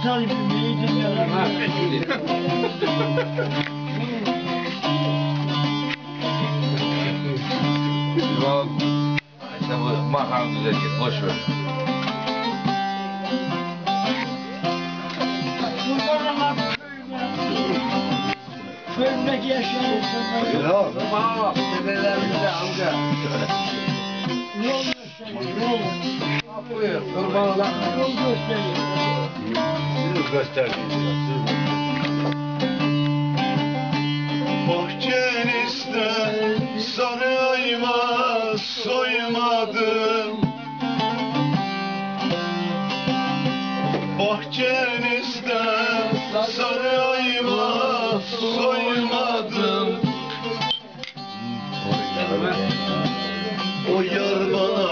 gitar gibi dinliyorum. Yok. İşte bu makam güzel git. Boş ver. Köyümdeki yaşayan insanlar Yok. Bana bak. Dedelerimize amca. yol gösteriyor, yol. Buyur. Kurban olan. Yol gösteriyor sığır gösterdiğini Bahçenizde sarı ayva soymadım. Bahçenizde sarı ayva soymadım. O yar bana